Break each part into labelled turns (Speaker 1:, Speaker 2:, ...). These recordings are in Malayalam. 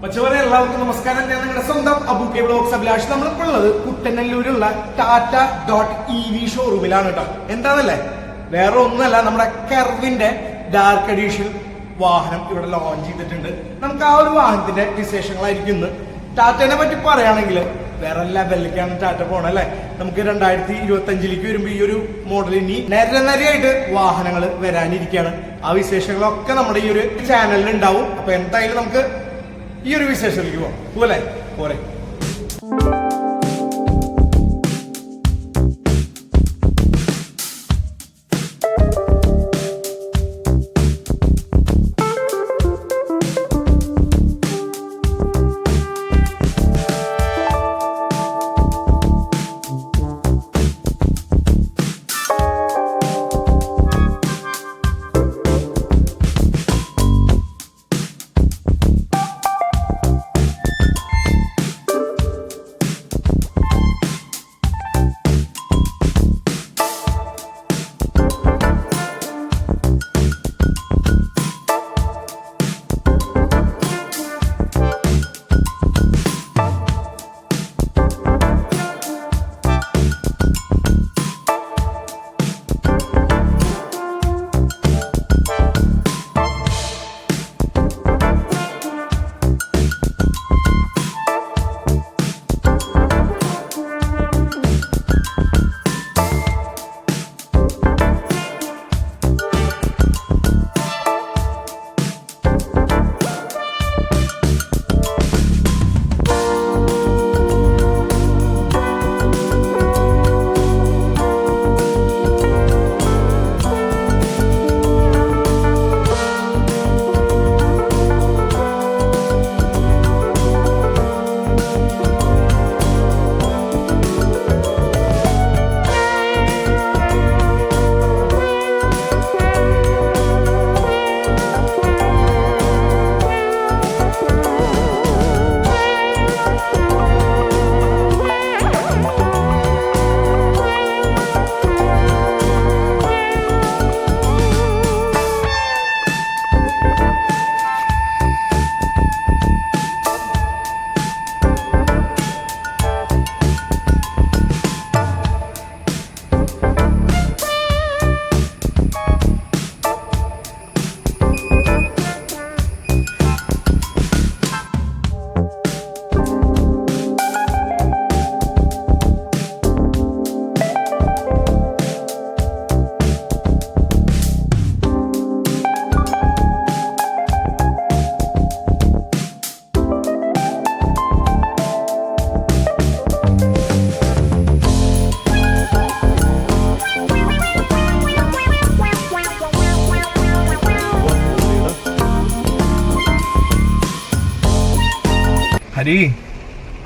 Speaker 1: പച്ചവരെ എല്ലാവർക്കും നമസ്കാരം. ഞാൻ നിങ്ങളുടെ സ്വന്തം അബു കെ ബ്ലോഗ്സ് അഭിലാഷ്. നമ്മളിപ്പോൾ ഉള്ളത് കുട്ടനല്ലൂരുള്ള ടാറ്റ ഡോട്ട് ഇ വി ഷോറൂമിലാണ് കേട്ടോ എന്താണല്ലേ? വേറെ ഒന്നുമല്ല നമ്മുടെ കെർവിന്റെ ഡാർക്ക് എഡീഷൻ വാഹനം ഇവിടെ ലോഞ്ച് ചെയ്തിട്ടുണ്ട്. നമുക്ക് ആ ഒരു വാഹനത്തിന്റെ വിശേഷങ്ങളായിരിക്കും ടാറ്റനെ പറ്റി പറയുകയാണെങ്കിൽ വേറെ ലെവലിലേക്കാണ് ടാറ്റ പോണത് അല്ലെ? നമുക്ക് രണ്ടായിരത്തി ഇരുപത്തി അഞ്ചിലേക്ക് വരുമ്പോൾ ഈ ഒരു മോഡൽ ഇനി നേരെ നേരെയായിട്ട് വാഹനങ്ങൾ വരാനിരിക്കുകയാണ്. ആ വിശേഷങ്ങളൊക്കെ നമ്മുടെ ഈ ഒരു ചാനലിൽ ഉണ്ടാവും. അപ്പൊ എന്തായാലും നമുക്ക് ഈ ഒരു വിശേഷം എനിക്ക് പോകാം പോലെ പോരെ.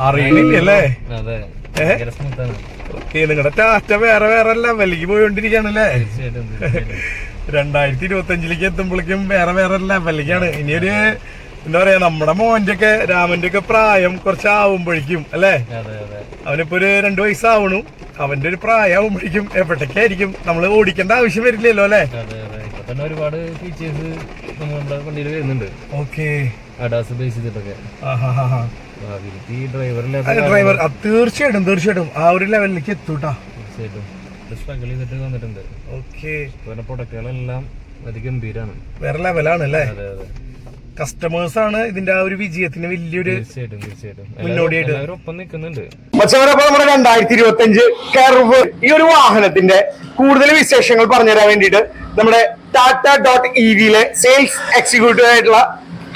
Speaker 1: അറിയണില്ലല്ലേ ഓക്കെ നിങ്ങളുടെ ടാറ്റ വേറെ വേറെ
Speaker 2: തീർച്ചയായിട്ടും.
Speaker 1: രണ്ടായിരത്തി ഇരുപത്തി അഞ്ചിലേക്ക് എത്തുമ്പോഴേക്കും വേറെ വേറെ ലെവലിലേക്കാണ് ഇനിയൊരു എന്താ പറയാ നമ്മുടെ മോന്റെ ഒക്കെ രാമന്റെ ഒക്കെ പ്രായം കുറച്ചാവുമ്പോഴേക്കും അല്ലേ? അവനിപ്പോ ഒരു രണ്ടു വയസ്സാവണു. അവന്റെ ഒരു പ്രായം ആവുമ്പോഴേക്കും എവിടേക്കായിരിക്കും? നമ്മൾ ഓടിക്കേണ്ട ആവശ്യം വരില്ലല്ലോ അല്ലേ?
Speaker 2: തന്നെ ഒരുപാട് ഫീച്ചേഴ്സ് നമ്മുടെ വണ്ടിയിൽ വരുന്നുണ്ട്.
Speaker 1: ഓക്കെ.
Speaker 2: അഡാസ് ബേസ് ചെയ്തിട്ടൊക്കെ.
Speaker 1: ഡ്രൈവർ തീർച്ചയായിട്ടും തീർച്ചയായിട്ടും. ആ ഒരു ലെവലിലേക്ക് എത്തൂട്ടാ
Speaker 2: തീർച്ചയായിട്ടും. സ്ട്രഗിൾ ചെയ്തിട്ട് വന്നിട്ടുണ്ട്.
Speaker 1: ഓക്കെ.
Speaker 2: ഇപ്പൊ പ്രൊഡക്റ്റുകളെല്ലാം അതിഗംഭീരാണ്
Speaker 1: വേറെ ലെവലാണ് അല്ലേ
Speaker 2: അതെ അതെ.
Speaker 1: കസ്റ്റമേഴ്സ് ആണ് ഇതിന്റെ ആ ഒരു വിജയത്തിന് വലിയൊരു മുന്നോടിയായിട്ട്.
Speaker 2: എല്ലാവരും ഒപ്പം നിൽക്കുന്നുണ്ട്.
Speaker 1: മച്ചവരപ്പോ നമ്മുടെ രണ്ടായിരത്തി ഇരുപത്തി അഞ്ച് കർവ് ഈ ഒരു വാഹനത്തിന്റെ കൂടുതൽ വിശേഷങ്ങൾ പറഞ്ഞുതരാൻ വേണ്ടിയിട്ട് നമ്മുടെ ടാറ്റ ഡോട്ട് ഇ വിയിലെ സെയിൽസ് എക്സിക്യൂട്ടീവ് ആയിട്ടുള്ള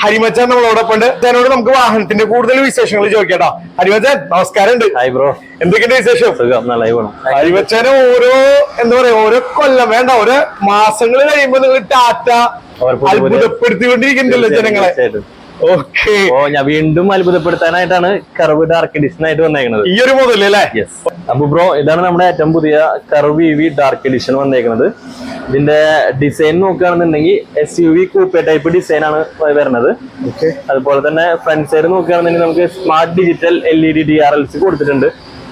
Speaker 1: ഹരിമച്ചൻ നമ്മളോടൊപ്പം ഉണ്ട് അതിനോട് നമുക്ക് വാഹനത്തിന്റെ കൂടുതൽ വിശേഷങ്ങൾ ചോദിക്കട്ടോ. ഹരിമച്ചൻ നമസ്കാരം ഉണ്ട്.
Speaker 3: ഹായ് ബ്രോ
Speaker 1: എന്തൊക്കെയുണ്ട് വിശേഷം? ഹരിമച്ചന് ഓരോ എന്താ പറയാ ഓരോ കൊല്ലം വേണ്ട ഓരോ മാസങ്ങൾ കഴിയുമ്പോ നിങ്ങൾ ടാറ്റ അത്ഭുതപ്പെടുത്തിക്കൊണ്ടിരിക്കുന്നുണ്ടല്ലോ ജനങ്ങളെ. ഓക്കെ
Speaker 3: ഓ ഞാൻ വീണ്ടും അത്ഭുതപ്പെടുത്താനായിട്ടാണ് കർവ് ഡാർക്ക് എഡിഷൻ ആയിട്ട് വന്നേക്കുന്നത്
Speaker 1: ഈ ഒരു മോഡൽ അല്ലേ?
Speaker 3: യെസ് അപ്പൊ ബ്രോ ഇതാണ് നമ്മുടെ ഏറ്റവും പുതിയ curve E V dark edition വന്നേക്കുന്നത് ഇതിന്റെ ഡിസൈൻ നോക്കുകയാണെന്നുണ്ടെങ്കിൽ S U V coupe type design ആണ് വരുന്നത്.
Speaker 1: ഓക്കെ
Speaker 3: അതുപോലെ തന്നെ ഫ്രണ്ട് സൈഡ് നോക്കുകയാണെന്നുണ്ടെങ്കിൽ നമുക്ക് smart digital L E D D R L C കൊടുത്തിട്ടുണ്ട്.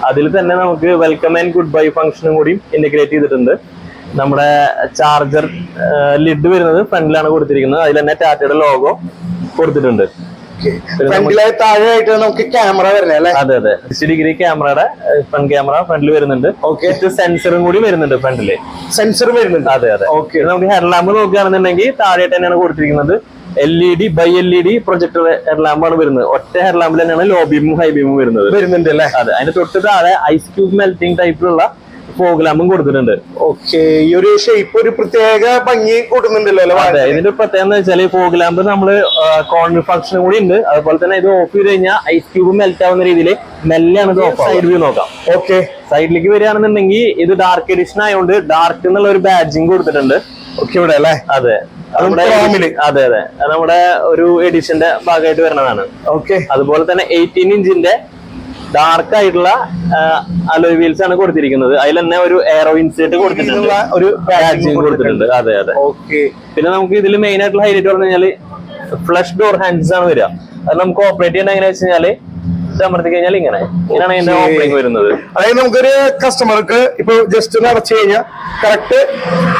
Speaker 3: അതിൽ തന്നെ നമുക്ക് വെൽക്കം ആൻഡ് ഗുഡ് ബൈ ഫംഗ്ഷനും കൂടി ഇന്റഗ്രേറ്റ് ചെയ്തിട്ടുണ്ട്. നമ്മുടെ ചാർജർ ലിഡ് വരുന്നത് ഫ്രണ്ടിലാണ് കൊടുത്തിരിക്കുന്നത്. അതിൽ തന്നെ ടാറ്റയുടെ ലോഗോ കൊടുത്തിട്ടുണ്ട്.
Speaker 2: ഓക്കെ ഫ്രണ്ടിലെ താഴെയായിട്ട് നമുക്ക് ക്യാമറ വരണേ അല്ലേ?
Speaker 3: അതെ അതെ. സിക്സ്റ്റി ഡിഗ്രി ക്യാമറയുടെ ഫ്രണ്ട് ക്യാമറ ഫ്രണ്ടിൽ വരുന്നുണ്ട്.
Speaker 2: ഓക്കെ
Speaker 3: സെൻസറും കൂടി വരുന്നുണ്ട് ഫ്രണ്ടിൽ.
Speaker 2: സെൻസർ വരുന്നുണ്ട്.
Speaker 3: അതെ അതെ.
Speaker 2: ഓക്കെ
Speaker 3: നമുക്ക് ഹെഡ് ലാമ്പ് നോക്കുകയാണെന്നുണ്ടെങ്കിൽ താഴെ തന്നെയാണ് കൊടുത്തിരിക്കുന്നത്. L E D by L E D projector ഹെഡ്ലാമ്പാണ് വരുന്നത് ഒറ്റ ഹെഡ്ലാമ്പിൽ തന്നെയാണ് ലോ ബീമും ഹൈ ബീമും വരുന്നത്.
Speaker 2: വരുന്നുണ്ട് അല്ലേ?
Speaker 3: അതെ. അതിന്റെ തൊട്ട് താഴെ ഐസ് ക്യൂബ് മെൽറ്റിംഗ് ടൈപ്പിലുള്ള ലാമ്പും കൊടുത്തിട്ടുണ്ട്.
Speaker 2: ഓക്കെ ഈ ഒരു ഷേപ്പ് ഒരു പ്രത്യേക ഭംഗി കൊടുക്കുന്നുണ്ടല്ലോ
Speaker 3: അതെ ഇതിന്റെ പ്രത്യേകത എന്താ വെച്ചാൽ ഈ ലാമ്പ് നമ്മൾ കോർണർ ഫംഗ്ഷൻ കൂടി ഉണ്ട്. അതുപോലെ തന്നെ ഇത് ഓഫ് ചെയ്ത് കഴിഞ്ഞാൽ ഐസ് ക്യൂബ് മെൽറ്റ് ആവുന്ന രീതിയിൽ മെല്ലാണ് ഇത് സൈഡ് വ്യൂ നോക്കാം.
Speaker 2: ഓക്കെ
Speaker 3: സൈഡിലേക്ക് വരികയാണെന്നുണ്ടെങ്കിൽ ഇത് ഡാർക്ക് എഡിഷൻ ആയതുകൊണ്ട് ഡാർക്ക് എന്നുള്ള ഒരു ബാഡ്ജിങ് കൊടുത്തിട്ടുണ്ട്.
Speaker 2: ഓക്കെ ഇവിടെ അല്ലേ?
Speaker 3: അതെ. നമ്മുടെ. അതെ അതെ. നമ്മുടെ ഒരു എഡിഷന്റെ ഭാഗമായിട്ട് വരുന്നതാണ്
Speaker 2: ഓക്കെ
Speaker 3: അതുപോലെ തന്നെ എയ്റ്റീൻ ഇഞ്ചിന്റെ ഡാർക്ക് ആയിട്ടുള്ള അലോയ് വീൽസ് ആണ് കൊടുത്തിരിക്കുന്നത്. അതിൽ തന്നെ ഒരു എയറോ ഇൻസേർട്ട് കൊടുത്തിട്ടുണ്ട്.
Speaker 2: ഒരു
Speaker 3: ബാഡ്ജിങ് കൊടുത്തിട്ടുണ്ട്. അതെ അതെ.
Speaker 2: ഓക്കെ
Speaker 3: പിന്നെ നമുക്ക് ഇതിൽ മെയിൻ ആയിട്ടുള്ള ഹൈലൈറ്റ് പറഞ്ഞു കഴിഞ്ഞാൽ ഫ്ലഷ് ഡോർ ഹാൻഡ്സ് ആണ് വരിക. അത് നമുക്ക് ഓപ്പറേറ്റ് ചെയ്യേണ്ട എങ്ങനെ വെച്ച് അമർത്തി കഴിഞ്ഞാൽ ഇങ്ങനെ. ഇങ്ങനെയാണ് ഇതിന്റെ
Speaker 2: Okay.
Speaker 3: ഓപ്പണിംഗ് വരുന്നത്.
Speaker 2: അതായത് നമുക്കൊരു കസ്റ്റമർക്ക് ഇപ്പൊ ജസ്റ്റ് ഒന്ന് അടച്ചു കഴിഞ്ഞാൽ കറക്റ്റ്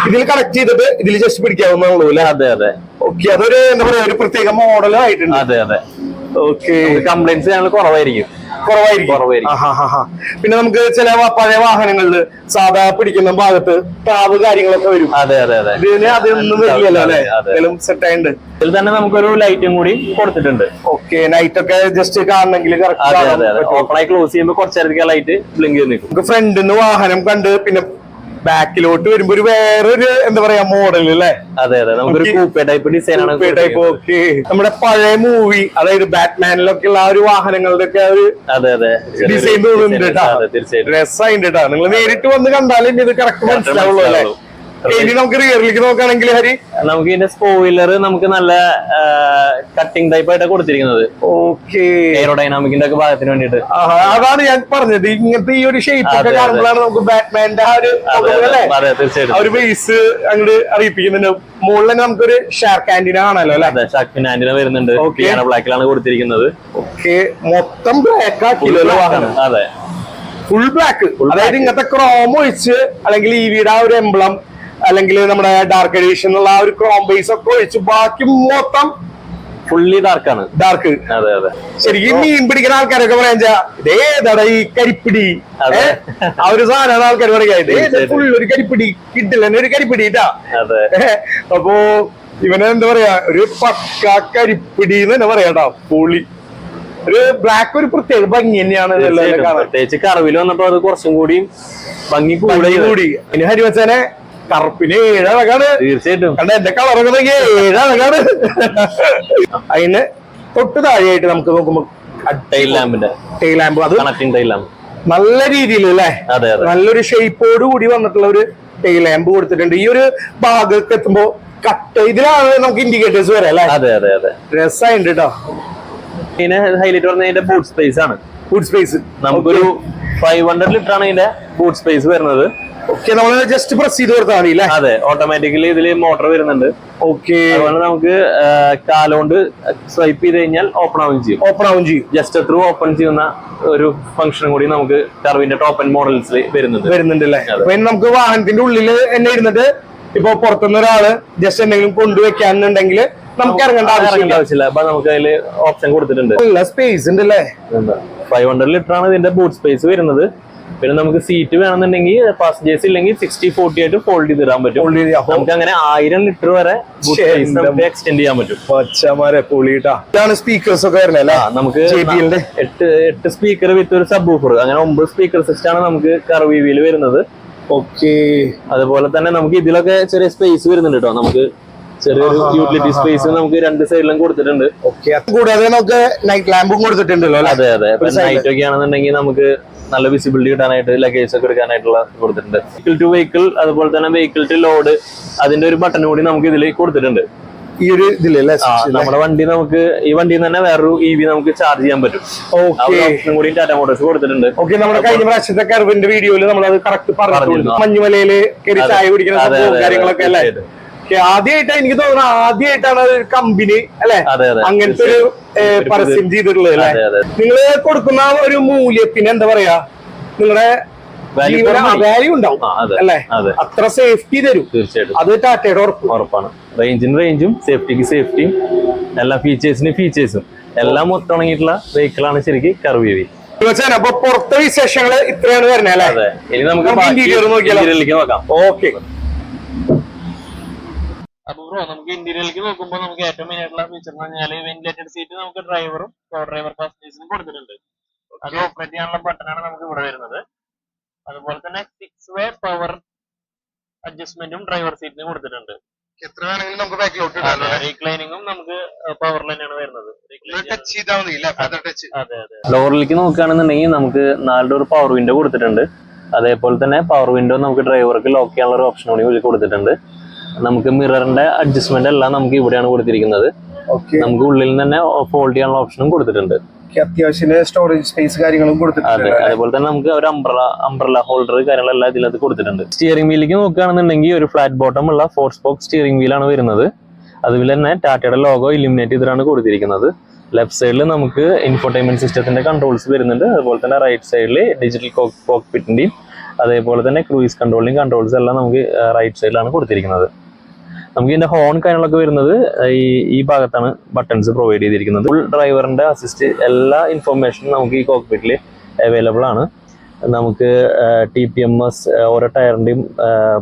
Speaker 2: ഇതിൽ കണക്ട് ചെയ്തിട്ട് ഇതിൽ ജസ്റ്റ് പിടിക്കാവുന്നേ
Speaker 3: അതെ അതെ.
Speaker 2: ഓക്കെ അതൊരു എന്താ പറയാ ഒരു പ്രത്യേക മോഡൽ ആയിട്ടുണ്ട്.
Speaker 3: അതെ അതെ.
Speaker 2: ഓക്കെ
Speaker 3: കംപ്ലൈന്റ്സ് ഞങ്ങൾ കുറവായിരിക്കും.
Speaker 2: കുറവായിരിക്കും.
Speaker 3: കുറവായിരിക്കും.
Speaker 2: പിന്നെ നമുക്ക് ചില പഴയ വാഹനങ്ങളിൽ സാധാ പിടിക്കുന്ന ഭാഗത്ത് ടാബ് കാര്യങ്ങളൊക്കെ വരും.
Speaker 3: അതെ അതെ അതെ.
Speaker 2: ഇതിന് അതൊന്നും വരില്ലല്ലോ അല്ലെ. സെറ്റ് ആയിട്ടുണ്ട്.
Speaker 3: ഇതിൽ തന്നെ നമുക്കൊരു ലൈറ്റും കൂടി കൊടുത്തിട്ടുണ്ട്.
Speaker 2: ഓക്കെ നൈറ്റ് ഒക്കെ ജസ്റ്റ് കാണണമെങ്കിൽ
Speaker 3: ഓപ്പൺ ആയി ക്ലോസ് ചെയ്യുമ്പോൾ കുറച്ചേരത്തേക്ക് ലൈറ്റ് ബ്ലിങ്ക് ചെയ്ത് നിൽക്കും.
Speaker 2: ഫ്രണ്ടിൽ നിന്ന് വാഹനം കണ്ട് പിന്നെ ബാക്കിലോട്ട് വരുമ്പോ ഒരു വേറൊരു എന്താ പറയാ മോഡൽ അല്ലേ?
Speaker 3: അതെ അതെ. നമുക്കൊരു. കൂപ്പേ ടൈപ്പ് ഡിസൈൻ ആണ്
Speaker 2: ടൈപ്പ് ഓക്കെ നമ്മുടെ പഴയ മൂവി അതായത് ബാറ്റ്മാനിലൊക്കെ ഉള്ള ആ ഒരു വാഹനങ്ങളുടെ ഒക്കെ ഒരു
Speaker 3: അതെ അതെ.
Speaker 2: ഡിസൈൻ തോന്നുന്നുണ്ട്. കേട്ടോ. നിങ്ങൾ നേരിട്ട് വന്ന് കണ്ടാലും ഇത് കറക്റ്റ് മനസ്സിലാവുള്ളൂ അല്ലേ. ഇനി നമുക്ക് റിയറിലേക്ക് നോക്കുകയാണെങ്കിൽ ഹരി?
Speaker 3: നമുക്ക് ഇതിന്റെ സ്പോയിലർ നമുക്ക് നല്ല കട്ടിംഗ് ടൈപ്പ് ആയിട്ട് കൊടുത്തിരിക്കുന്നത്.
Speaker 2: ഓക്കെ
Speaker 3: എയറോഡൈനാമിക്കിന്റെ ഒക്കെ ഭാഗത്തിന് വേണ്ടിട്ട്
Speaker 2: അതാണ് ഞാൻ പറഞ്ഞത്. ഇങ്ങനത്തെ ഈ ഒരു ഷേപ്പ് ഒക്കെ കാണുമ്പോഴാണ് നമുക്ക് ബാറ്റ്മാന്റെ ആ ഒരു
Speaker 3: തീർച്ചയായിട്ടും.
Speaker 2: ഒരു ബേസ് അങ്ങോട്ട് അറിയിപ്പിക്കുന്നുണ്ട്. മുകളിൽ തന്നെ നമുക്കൊരു ഷെയർ ക്യാന്റീൻ കാണാലോ അല്ലെ?
Speaker 3: അതെ ഷാക്ക് ആന്റിന വരുന്നുണ്ട്. ബ്ലാക്കിലാണ് കൊടുത്തിരിക്കുന്നത്.
Speaker 2: ഓക്കെ മൊത്തം ബ്ലാക്ക് ആക്കിയല്ലോ വാഹനം
Speaker 3: അതെ.
Speaker 2: ഫുൾ ബ്ലാക്ക് അതായത്. ഇങ്ങനത്തെ ക്രോം ഒഴിച്ച് അല്ലെങ്കിൽ ഈ വീട് ആ ഒരു എംബ്ലം അല്ലെങ്കിൽ നമ്മുടെ ഡാർക്ക് എഡിഷൻ ഉള്ള ആ ഒരു ക്രോം ബേസ് ഒക്കെ ഒഴിച്ച് ബാക്കി മൊത്തം
Speaker 3: ഫുള്ളി ഡാർക്കാണ്
Speaker 2: ഡാർക്ക്
Speaker 3: അതെ അതെ.
Speaker 2: ശരിക്കും മീൻ പിടിക്കുന്ന ആൾക്കാരൊക്കെ പറയാൻ ഇതേതാടാ ഈ കരിപ്പിടി. ആ ഒരു സാധനമാണ് ആൾക്കാർ പറയാ ഫുൾ ഒരു കരിപ്പിടി. കിട്ടില്ല ഒരു കരിപ്പിടി ഇട്ടാ. അപ്പോ ഇവനെ എന്താ പറയാ ഒരു പക്ക കരിപ്പിടി എന്ന് തന്നെ പറയാട്ടാ പുളി. ഒരു ബ്ലാക്ക് ഒരു പ്രത്യേക ഭംഗി തന്നെയാണ്
Speaker 3: പ്രത്യേകിച്ച് കറവിൽ വന്നപ്പോ അത് കുറച്ചും കൂടി ഭംഗി കൂടി.
Speaker 2: ഇനി ഹരിവച്ചനെ കറുപ്പിന് ഏഴഴകാണ്.
Speaker 3: തീർച്ചയായിട്ടും.
Speaker 2: കണ്ട എന്റെ കളറൊക്കെ ഏഴഴകാണ്. അതിന് തൊട്ട് താഴെയായിട്ട് നമുക്ക് നോക്കുമ്പോ
Speaker 3: ടൈൽ ലാമ്പിന്റെ
Speaker 2: ടെയിൽ ലാമ്പ് അത്
Speaker 3: കണക്ടിങ് ടൈൽ ലാമ്പ്
Speaker 2: നല്ല രീതിയിൽ അല്ലേ?
Speaker 3: അതെ
Speaker 2: നല്ലൊരു ഷേപ്പോട് കൂടി വന്നിട്ടുള്ള ഒരു ടൈ ലാമ്പ് കൊടുത്തിട്ടുണ്ട്. ഈ ഒരു ഭാഗത്ത് എത്തുമ്പോ കട്ട് ഇതിലാണ് നമുക്ക് ഇൻഡിക്കേറ്റേഴ്സ് വരെ അല്ലേ?
Speaker 3: അതെ അതെ അതെ.
Speaker 2: രസമുണ്ട് കേട്ടോ
Speaker 3: ഇതിന് ഹൈലൈറ്റ് പറഞ്ഞ ഇതിന്റെ ബൂട്ട് സ്പേസ് ആണ്.
Speaker 2: ബൂട്ട് സ്പേസ്
Speaker 3: നമുക്കൊരു ഫൈവ് ഹൺഡ്രഡ് ലിറ്റർ ആണ് ഇതിന്റെ ബൂട്ട് സ്പേസ് വരുന്നത്.
Speaker 2: ഓക്കെ നമ്മൾ ജസ്റ്റ് പ്രസ് ചെയ്ത് കൊടുത്താൽ മതി അല്ലേ
Speaker 3: അതെ ഓട്ടോമാറ്റിക്കലി ഇതിൽ മോട്ടോർ വരുന്നുണ്ട്.
Speaker 2: ഓക്കെ.
Speaker 3: അതുപോലെ നമുക്ക് കാലുകൊണ്ട് സ്വൈപ്പ് ചെയ്ത് കഴിഞ്ഞാൽ ഓപ്പൺ ആവുകയും ചെയ്യും.
Speaker 2: ഓപ്പൺ ആവുകയും ചെയ്യും.
Speaker 3: ജസ്റ്റ് ത്രൂ ഓപ്പൺ ചെയ്യുന്ന ഒരു ഫംഗ്ഷൻ കൂടി നമുക്ക് കർവിന്റെ ടോപ്പ് ആൻഡ് മോഡൽസിൽ വരുന്നുണ്ട്.
Speaker 2: വരുന്നുണ്ട് അല്ലേ നമുക്ക് വാഹനത്തിന്റെ ഉള്ളിൽ തന്നെ ഇരുന്നിട്ട് ഇപ്പൊ പുറത്തുനിന്ന് ഒരാൾ ജസ്റ്റ് എന്തെങ്കിലും കൊണ്ടുവെക്കാന്നുണ്ടെങ്കിൽ നമുക്ക് ഇറങ്ങേണ്ട ആവശ്യമില്ല.
Speaker 3: ആവശ്യമില്ല. അപ്പൊ നമുക്ക് അതിൽ ഓപ്ഷൻ കൊടുത്തിട്ടുണ്ട്.
Speaker 2: സ്പേസ് ഉണ്ട് അല്ലേ
Speaker 3: ഫൈവ് ഹൺഡ്രഡ് ലിറ്റർ ആണ് ഇതിന്റെ ബൂട്ട് സ്പേസ് വരുന്നത്. പിന്നെ നമുക്ക് സീറ്റ് വേണമെന്നുണ്ടെങ്കിൽ പാസഞ്ചേഴ്സ് ഇല്ലെങ്കിൽ സിക്സ്റ്റി ഫോർട്ടി ആയിട്ട് ഫോൾഡ് ചെയ്ത് ഇടാൻ
Speaker 2: പറ്റും. ഫോൾഡ് ചെയ്യാം
Speaker 3: നമുക്ക് അങ്ങനെ ആയിരം ലിറ്റർ വരെ നമുക്ക് എക്സ്റ്റെൻഡ് ചെയ്യാൻ പറ്റും.
Speaker 2: പച്ചമാരെ പൊളിയിട്ടാ. ഇതാണ് സ്പീക്കേഴ്സ് ഒക്കെ വരുന്നത്
Speaker 3: നമുക്ക്? എട്ട് എട്ട് സ്പീക്കർ വിത്ത് ഒരു സബ് ഓഫർ അങ്ങനെ ഒമ്പത് സ്പീക്കർ സിസ്റ്റം ആണ് നമുക്ക് കർവീവിയിൽ വരുന്നത്.
Speaker 2: ഓക്കെ
Speaker 3: അതുപോലെ തന്നെ നമുക്ക് ഇതിലൊക്കെ ചെറിയ സ്പേസ് വരുന്നുണ്ട് കേട്ടോ നമുക്ക് ചെറിയൊരു യൂട്ടിലിറ്റി സ്പേസ് നമുക്ക് രണ്ട് സൈഡിലും കൊടുത്തിട്ടുണ്ട്.
Speaker 2: കൂടാതെ നമുക്ക് നൈറ്റ് ലാമ്പും കൊടുത്തിട്ടുണ്ടല്ലോ
Speaker 3: അതെ അതെ. നൈറ്റ് ഒക്കെ ആണെന്നുണ്ടെങ്കിൽ നമുക്ക് നല്ല വിസിബിലിറ്റി കിട്ടാനായിട്ട് ലഗേജ് ഒക്കെ എടുക്കാനായിട്ടുള്ള കൊടുത്തിട്ടുണ്ട്. വെഹിക്കിൾ ടു വെഹിക്കിൾ അതുപോലെ തന്നെ വെഹിക്കിൾ ടു ലോഡ് അതിന്റെ ഒരു ബട്ടൺ കൂടി നമുക്ക് ഇതിൽ കൊടുത്തിട്ടുണ്ട്.
Speaker 2: ഈ ഒരു ഇതിലല്ലേ
Speaker 3: നമ്മുടെ വണ്ടി നമുക്ക് ഈ വണ്ടിയിൽ തന്നെ വേറൊരു ഇ വി നമുക്ക് ചാർജ് ചെയ്യാൻ പറ്റും. ഓപ്ഷനും കൂടി ടാറ്റ മോട്ടോഴ്സ് കൊടുത്തിട്ടുണ്ട്.
Speaker 2: ഓക്കെ നമ്മുടെ കഴിഞ്ഞ പ്രാവശ്യത്തെ കർവിന്റെ വീഡിയോയിൽ നമ്മൾ അത് കറക്റ്റ് പറഞ്ഞു.
Speaker 3: മഞ്ഞുമലയിൽ
Speaker 2: ചായ കുടിക്കുന്ന കാര്യങ്ങളൊക്കെ അല്ലേ? ആദ്യമായിട്ടാണ് എനിക്ക് തോന്നുന്നത് ആദ്യമായിട്ടാണ് ഒരു കമ്പനി അല്ലെ? അങ്ങനത്തെ ഒരു പരസ്യം ചെയ്തിട്ടുള്ളത് അല്ലെ? നിങ്ങൾ കൊടുക്കുന്ന ഒരു മൂല്യത്തിന് എന്താ പറയാ? നിങ്ങളുടെ. വാല്യൂ ഉണ്ടാവും
Speaker 3: അല്ലെ അതെ
Speaker 2: അല്ലേ?
Speaker 3: അതെ.
Speaker 2: അത്ര സേഫ്റ്റി തരും.
Speaker 3: തീർച്ചയായിട്ടും.
Speaker 2: അത് ടാറ്റയുടെ ഉറപ്പ്.
Speaker 3: ഉറപ്പാണ്. റേഞ്ചിന് റേഞ്ചും സേഫ്റ്റിക്ക് സേഫ്റ്റിയും എല്ലാ ഫീച്ചേഴ്സിന് ഫീച്ചേഴ്സും
Speaker 2: എല്ലാം ഒത്തിണങ്ങിയിട്ടുള്ള വെഹിക്കിളാണ് ശരിക്കും കർവ് യു വി
Speaker 1: തീർച്ചയായും അപ്പൊ പുറത്തെ വിശേഷങ്ങൾ ഇത്രയാണ് വരുന്നത് അല്ലേ?
Speaker 2: ഇനി നമുക്ക് നോക്കാം.
Speaker 1: ഓക്കെ
Speaker 3: അപ്പൊ ബ്രോ നമുക്ക് ഇന്റീരിയറിലേക്ക് നോക്കുമ്പോൾ നമുക്ക് ഏറ്റവും മെയിൻ ആയിട്ടുള്ള ഫീച്ചർ എന്ന് പറഞ്ഞാൽ വെന്റിലേറ്റഡ് സീറ്റ് നമുക്ക് ഡ്രൈവറും കോ ഡ്രൈവർ പാസഞ്ചേഴ്സിനും കൊടുത്തിട്ടുണ്ട്. അത് ഓപ്പറേറ്റ് ചെയ്യാനുള്ള ബട്ടണാണ് നമുക്ക് ഇവിടെ വരുന്നത്. അതുപോലെ തന്നെ സിക്സ് വേ പവർ അഡ്ജസ്റ്റ്മെന്റും ഡ്രൈവർ സീറ്റിന് കൊടുത്തിട്ടുണ്ട്.
Speaker 1: എത്ര വേണമെങ്കിലും നമുക്ക് ബാക്കിലോട്ട് ഇടാം
Speaker 3: റീക്ലൈനിങ്ങും നമുക്ക് പവറിൽ തന്നെയാണ് വരുന്നത്.
Speaker 1: ടച്ച് ചെയ്താൽ മതി ടച്ച്
Speaker 3: അതെ അതെ
Speaker 2: ഡോറിലേക്ക് നോക്കുകയാണെന്നുണ്ടെങ്കിൽ നമുക്ക് നാല് ഡോർ പവർ വിൻഡോ കൊടുത്തിട്ടുണ്ട്. അതേപോലെ തന്നെ പവർ വിൻഡോ നമുക്ക് ഡ്രൈവർക്ക് ലോക്ക് ചെയ്യാനുള്ള ഒരു ഓപ്ഷൻ കൂടി ഇതിൽ കൊടുത്തിട്ടുണ്ട്. നമുക്ക് മിററിന്റെ അഡ്ജസ്റ്റ്മെന്റ് എല്ലാം നമുക്ക് ഇവിടെയാണ് കൊടുത്തിരിക്കുന്നത്. നമുക്ക് ഉള്ളിൽ നിന്ന് തന്നെ ഫോൾഡ് ചെയ്യാനുള്ള ഓപ്ഷനും കൊടുത്തിട്ടുണ്ട്.
Speaker 1: അത്യാവശ്യം സ്റ്റോറേജ് സ്പേസ് കാര്യങ്ങളും കൊടുത്തിട്ടുണ്ട്
Speaker 2: അതേപോലെ തന്നെ നമുക്ക് ഒരു അംബ്രല അംബ്രല ഹോൾഡർ കാര്യങ്ങളെല്ലാം ഇതിനകത്ത് കൊടുത്തിട്ടുണ്ട്. സ്റ്റിയറിംഗ് വീലിലേക്ക് നോക്കുകയാണെന്നുണ്ടെങ്കിൽ ഒരു ഫ്ലാറ്റ് ബോട്ടം ഉള്ള ഫോർ സ്പോക്ക് സ്റ്റിയറിംഗ് വീലാണ് വരുന്നത്. അതുപോലെ തന്നെ ടാറ്റയുടെ ലോഗോ ഇലിമിനേറ്റ് ചെയ്തിട്ടാണ് കൊടുത്തിരിക്കുന്നത്. ലെഫ്റ്റ് സൈഡിൽ നമുക്ക് ഇൻഫോർടൈൻമെന്റ് സിസ്റ്റത്തിന്റെ കൺട്രോൾസ് വരുന്നുണ്ട്. അതുപോലെ തന്നെ റൈറ്റ് സൈഡിൽ ഡിജിറ്റൽ കോക്ക് കോക്പിറ്റിന്റെയും അതേപോലെ തന്നെ ക്രൂയിസ് കൺട്രോളിന്റെയും കൺട്രോൾസ് എല്ലാം നമുക്ക് റൈറ്റ് സൈഡിലാണ് കൊടുത്തിരിക്കുന്നത്. നമുക്ക് ഇതിന്റെ ഹോൺ കാര്യങ്ങളൊക്കെ വരുന്നത് ഈ ഈ ഭാഗത്താണ് ബട്ടൺസ് പ്രൊവൈഡ് ചെയ്തിരിക്കുന്നത്. ഫുൾ ഡ്രൈവറിന്റെ അസിസ്റ്റ് എല്ലാ ഇൻഫർമേഷനും നമുക്ക് ഈ കോക്പിറ്റിൽ അവൈലബിൾ ആണ്. നമുക്ക് ടി പി എം എസ് ഓരോ ടയറിന്റെയും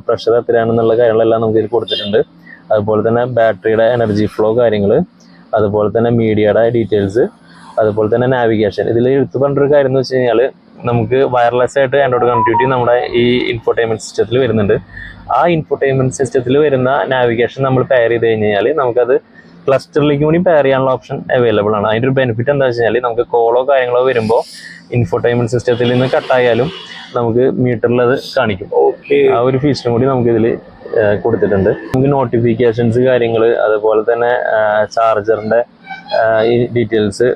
Speaker 2: പ്രഷർ എത്രയാണെന്നുള്ള കാര്യങ്ങളെല്ലാം നമുക്ക് ഇതിൽ കൊടുത്തിട്ടുണ്ട്. അതുപോലെ തന്നെ ബാറ്ററിയുടെ എനർജി ഫ്ലോ കാര്യങ്ങൾ അതുപോലെ തന്നെ മീഡിയയുടെ ഡീറ്റെയിൽസ് അതുപോലെ തന്നെ നാവിഗേഷൻ ഇതിൽ എടുത്തു പറഞ്ഞൊരു കാര്യം എന്ന് വെച്ച് കഴിഞ്ഞാൽ നമുക്ക് വയർലെസ് ആയിട്ട് ആൻഡ്രോയിഡ് കണക്ടിവിറ്റി നമ്മുടെ ഈ ഇൻഫോർടൈൻമെന്റ് സിസ്റ്റത്തിൽ വരുന്നുണ്ട്. ആ ഇൻഫോർടൈൻമെന്റ് സിസ്റ്റത്തിൽ വരുന്ന നാവിഗേഷൻ നമ്മൾ പെയർ ചെയ്ത് കഴിഞ്ഞ് കഴിഞ്ഞാൽ നമുക്കത് ക്ലസ്റ്ററിലേക്ക് കൂടി പെയർ ചെയ്യാനുള്ള ഓപ്ഷൻ അവൈലബിൾ ആണ്. അതിന്റെ ഒരു ബെനിഫിറ്റ് എന്താ വെച്ച് കഴിഞ്ഞാൽ നമുക്ക് കോളോ കാര്യങ്ങളോ വരുമ്പോൾ ഇൻഫോർടൈൻമെന്റ് സിസ്റ്റത്തിൽ നിന്ന് കട്ടായാലും നമുക്ക് മീറ്ററിൽ അത് കാണിക്കും.
Speaker 1: ഓക്കെ
Speaker 2: ആ ഒരു ഫീച്ചറും കൂടി നമുക്ക് ഇതിൽ കൊടുത്തിട്ടുണ്ട്. നമുക്ക് നോട്ടിഫിക്കേഷൻസ് കാര്യങ്ങൾ അതുപോലെ തന്നെ ചാർജറിന്റെ ഈ ഡീറ്റെയിൽസ്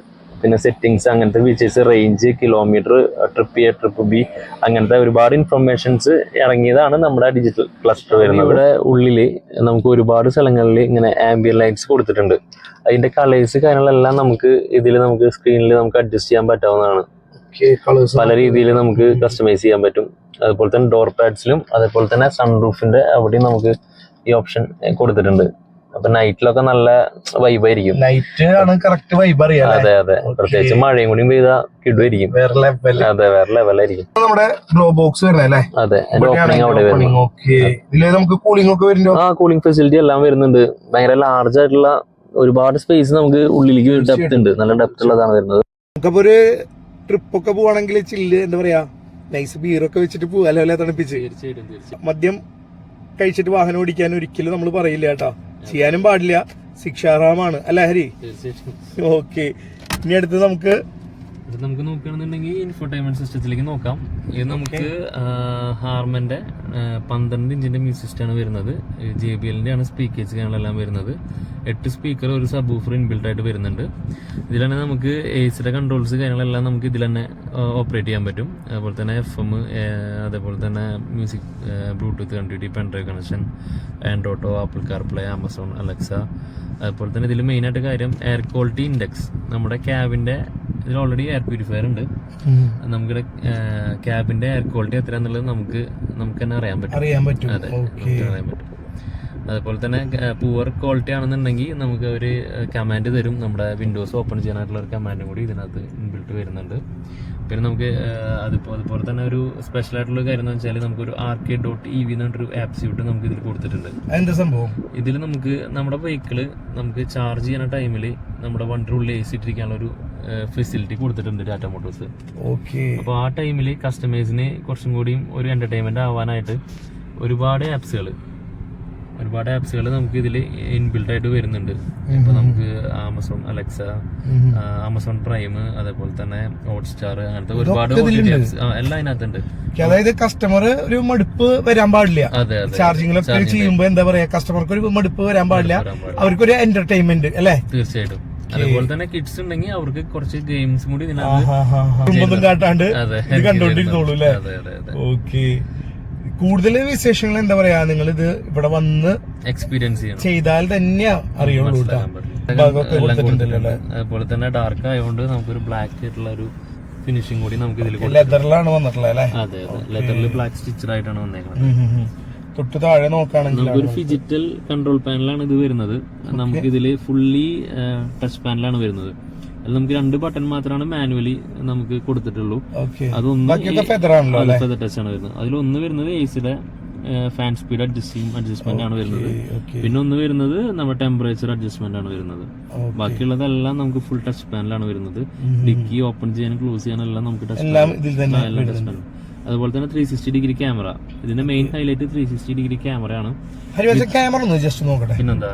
Speaker 2: പിന്നെ സെറ്റിങ്സ് അങ്ങനത്തെ features range kilometre trip A trip B അങ്ങനത്തെ ഒരുപാട് ഇൻഫർമേഷൻസ് ഇറങ്ങിയതാണ് നമ്മുടെ ഡിജിറ്റൽ ക്ലസ്റ്റർ വരുന്നത്. ഇവിടെ ഉള്ളിൽ നമുക്ക് ഒരുപാട് സ്ഥലങ്ങളിൽ ഇങ്ങനെ ആംബിയൻ ലൈറ്റ്സ് കൊടുത്തിട്ടുണ്ട്. അതിന്റെ കളേഴ്സ് കാര്യങ്ങളെല്ലാം നമുക്ക് ഇതിൽ നമുക്ക് സ്ക്രീനിൽ നമുക്ക് അഡ്ജസ്റ്റ് ചെയ്യാൻ പറ്റാവുന്നതാണ്. പല രീതിയിൽ നമുക്ക് കസ്റ്റമൈസ് ചെയ്യാൻ പറ്റും. അതുപോലെ തന്നെ ഡോർ പാഡ്സിലും അതേപോലെ തന്നെ സൺറൂഫിന്റെ അവിടെയും നമുക്ക് ഈ ഓപ്ഷൻ കൊടുത്തിട്ടുണ്ട്. അപ്പൊ നൈറ്റിലൊക്കെ നല്ല വൈബായിരിക്കും
Speaker 1: നൈറ്റ് ആണ് കറക്റ്റ് വൈബ് അറിയാം
Speaker 2: അതെ അതെ. പ്രത്യേകിച്ച് മഴയും കൂടി പെയ്ത കിടുമായിരിക്കും
Speaker 1: വേറെ ലെവൽ
Speaker 2: അതെ വേറെ ലെവലായിരിക്കും
Speaker 1: നമ്മുടെ ഗ്ലോ ബോക്സ് വരുന്നത് അല്ലേ?
Speaker 2: അതെ ഓപ്പണിംഗ് അവിടെ വരുന്നു.
Speaker 1: ഓക്കെ ഇതിൽ നമുക്ക് കൂളിംഗ് ഒക്കെ വരുന്നുണ്ടോ?
Speaker 2: ആ കൂളിംഗ് ഫെസിലിറ്റി എല്ലാം വരുന്നുണ്ട്. ഭയങ്കര ലാർജ് ആയിട്ടുള്ള ഒരുപാട് സ്പേസ് നമുക്ക് ഉള്ളിലേക്ക് ഡെപ്ത് ഉണ്ട്. നല്ല ഡെപ്ത് ഉള്ളതാണ് വരുന്നത്.
Speaker 1: നമുക്കപ്പോ ഒരു ട്രിപ്പ് ഒക്കെ പോവാണെങ്കിൽ ചില്ല് എന്താ പറയാ? നൈസ് ബീറൊക്കെ വെച്ചിട്ട് പോവാലോ അല്ലെ തണുപ്പിച്ച്? മദ്യം കഴിച്ചിട്ട് വാഹനം ഓടിക്കാൻ ഒരിക്കലും നമ്മൾ പറയില്ല കേട്ടോ. ചെയ്യാനും പാടില്ല. ശിക്ഷാറാമാണ് അല്ല ഹരി? ഓക്കെ ഇനി അടുത്ത് നമുക്ക്
Speaker 3: ഇത് നമുക്ക് നോക്കുകയാണെന്നുണ്ടെങ്കിൽ ഇൻഫോർടൈൻമെന്റ് സിസ്റ്റത്തിലേക്ക് നോക്കാം. ഇത് നമുക്ക് ഹാർമന്റെ പന്ത്രണ്ട് ഇഞ്ചിന്റെ മ്യൂസിക് സിസ്റ്റമാണ് വരുന്നത്. ജെ ബി എല്ലിന്റെ ആണ് സ്പീക്കേഴ്സ് കാര്യങ്ങളെല്ലാം വരുന്നത്. എട്ട് സ്പീക്കർ ഒരു സബ് ബൂഫർ ഇൻബിൽഡ് ആയിട്ട് വരുന്നുണ്ട്. ഇതിൽ തന്നെ നമുക്ക് എസിയുടെ കൺട്രോൾസ് കാര്യങ്ങളെല്ലാം നമുക്ക് ഇതിൽ തന്നെ ഓപ്പറേറ്റ് ചെയ്യാൻ പറ്റും. അതുപോലെ തന്നെ എഫ് എം അതേപോലെ തന്നെ music bluetooth connectivity pendrive connection android auto Apple CarPlay Amazon Alexa അതുപോലെ തന്നെ ഇതിൽ മെയിനായിട്ട് കാര്യം എയർ ക്വാളിറ്റി ഇൻഡെക്സ് നമ്മുടെ ക്യാബിന്റെ ഇതിൽ ഓൾറെഡി എയർ പ്യൂരിഫയർ ഉണ്ട്. നമ്മുടെ ക്യാബിന്റെ എയർ ക്വാളിറ്റി എത്രയാന്നുള്ളത് നമുക്ക് നമുക്ക് തന്നെ അറിയാൻ പറ്റും.
Speaker 1: അറിയാൻ പറ്റും.
Speaker 3: അതെ അറിയാൻ പറ്റും. അതുപോലെ തന്നെ പൂവർ ക്വാളിറ്റി ആണെന്നുണ്ടെങ്കിൽ നമുക്ക് ഒരു കമാൻഡ് തരും. നമ്മുടെ വിൻഡോസ് ഓപ്പൺ ചെയ്യാനായിട്ടുള്ള ഒരു കമാൻഡും കൂടി ഇതിനകത്ത് ഇൻബിൽട്ട് വരുന്നുണ്ട്. പിന്നെ നമുക്ക് അതിപ്പോൾ അതുപോലെ തന്നെ ഒരു സ്പെഷ്യൽ ആയിട്ടുള്ള കാര്യം എന്ന് വെച്ചാൽ നമുക്കൊരു R K dot E V എന്ന് പറഞ്ഞൊരു ആപ്പ് നമുക്ക് ഇതിൽ കൊടുത്തിട്ടുണ്ട്.
Speaker 1: എന്താ സംഭവം?
Speaker 3: ഇതിൽ നമുക്ക് നമ്മുടെ വെഹിക്കിൾ നമുക്ക് ചാർജ് ചെയ്യുന്ന ടൈമിൽ നമ്മുടെ വണ്ടിയുടെ ഉള്ളിൽ എ സി ഇട്ടിരിക്കാനുള്ള ഒരു ഫെസിലിറ്റി കൊടുത്തിട്ടുണ്ട് ടാറ്റ മോട്ടോഴ്സ്
Speaker 1: ഓക്കെ
Speaker 3: അപ്പോൾ ആ ടൈമിൽ കസ്റ്റമേഴ്സിന് കുറച്ചും കൂടിയും ഒരു എന്റർടൈൻമെന്റ് ആവാനായിട്ട് ഒരുപാട് ആപ്സുകൾ ഒരുപാട് ആപ്സുകൾ നമുക്ക് ഇതിൽ ഇൻബിൽഡ് ആയിട്ട് വരുന്നുണ്ട്. ഇപ്പൊ നമുക്ക് ആമസോൺ അലക്സ ആമസോൺ പ്രൈം അതേപോലെ തന്നെ ഹോട്ട്സ്റ്റാർ അങ്ങനത്തെ ഒരുപാട് എല്ലാം അതിനകത്തുണ്ട്.
Speaker 1: അതായത് കസ്റ്റമർ ഒരു മടുപ്പ് വരാൻ പാടില്ല.
Speaker 3: അതെ അതെ
Speaker 1: ചാർജിങ്ങിലൊക്കെ
Speaker 3: Charging
Speaker 1: ചെയ്യുമ്പോ എന്താ പറയാ കസ്റ്റമർക്ക് ഒരു മടുപ്പ് വരാൻ പാടില്ല. അവർക്കൊരു എന്റർടൈൻമെന്റ് അല്ലേ?
Speaker 3: തീർച്ചയായിട്ടും. അതുപോലെ തന്നെ കിഡ്സ് ഉണ്ടെങ്കിൽ അവർക്ക് കുറച്ച് ഗെയിംസ് കൂടി ഇതിനകത്ത്
Speaker 1: കുടുംബം കാട്ടാണ്ട്
Speaker 3: അതെ
Speaker 1: ഇത് കണ്ടോണ്ടിരുന്നോളൂ അല്ലേ?
Speaker 3: അതെ അതെ അതെ.
Speaker 1: ഓക്കെ. കൂടുതൽ വിശേഷങ്ങൾ എന്താ പറയാ? നിങ്ങൾ ഇത് ഇവിടെ വന്ന്
Speaker 3: എക്സ്പീരിയൻസ് ചെയ്യണം.
Speaker 1: ചെയ്താൽ തന്നെ അറിയുള്ളൂ.
Speaker 3: അതുപോലെ തന്നെ ഡാർക്ക് ആയതുകൊണ്ട് നമുക്കൊരു ബ്ലാക്ക് ആയിട്ടുള്ള ഒരു ഫിനിഷിംഗ് കൂടി നമുക്ക് ഇതിൽ
Speaker 1: ലെതറിലാണ് വന്നിട്ടുള്ളത് അല്ലേ?
Speaker 3: അതെ അതെ. ലെതറിൽ ബ്ലാക്ക് സ്റ്റിച്ചഡ് ആയിട്ടാണ് വന്നേക്കുന്നത്.
Speaker 1: തൊട്ട് താഴെ നോക്കുകയാണെങ്കിൽ
Speaker 3: നമുക്കൊരു ഫിജിറ്റൽ കൺട്രോൾ പാനലാണ് ഇത് വരുന്നത്. നമുക്ക് ഇതിൽ ഫുള്ളി ടച്ച് പാനലാണ് വരുന്നത്. നമുക്ക് രണ്ട് ബട്ടൺ മാത്രമാണ് മാനുവലി നമുക്ക് കൊടുത്തിട്ടുള്ളൂ. അതൊന്ന്
Speaker 1: ഫെദർ
Speaker 3: ടച്ച് ആണ് വരുന്നത്. അതിലൊന്ന് വരുന്നത് എ സിയുടെ ഫാൻ സ്പീഡ് അഡ്ജസ്റ്റിംഗ് അഡ്ജസ്റ്റ്മെന്റ് ആണ് വരുന്നത്. പിന്നെ ഒന്ന് വരുന്നത് നമ്മുടെ ടെമ്പറേച്ചർ അഡ്ജസ്റ്റ്മെന്റ് ആണ് വരുന്നത്. ബാക്കിയുള്ളതെല്ലാം നമുക്ക് ഫുൾ ടച്ച് പാനലാണ് വരുന്നത്. ഡിക്കി ഓപ്പൺ ചെയ്യാനും ക്ലോസ് ചെയ്യാനും എല്ലാം നമുക്ക് ടച്ച് ടച്ച് പാനൽ അതുപോലെ തന്നെ ത്രീ സിക്സ്റ്റി ഡിഗ്രി ക്യാമറ ഇതിന്റെ main highlight three sixty degree ക്യാമറയാണ്
Speaker 1: ക്യാമറ ഒന്ന് ജസ്റ്റ് നോക്കട്ടെ.
Speaker 3: പിന്നെന്താ?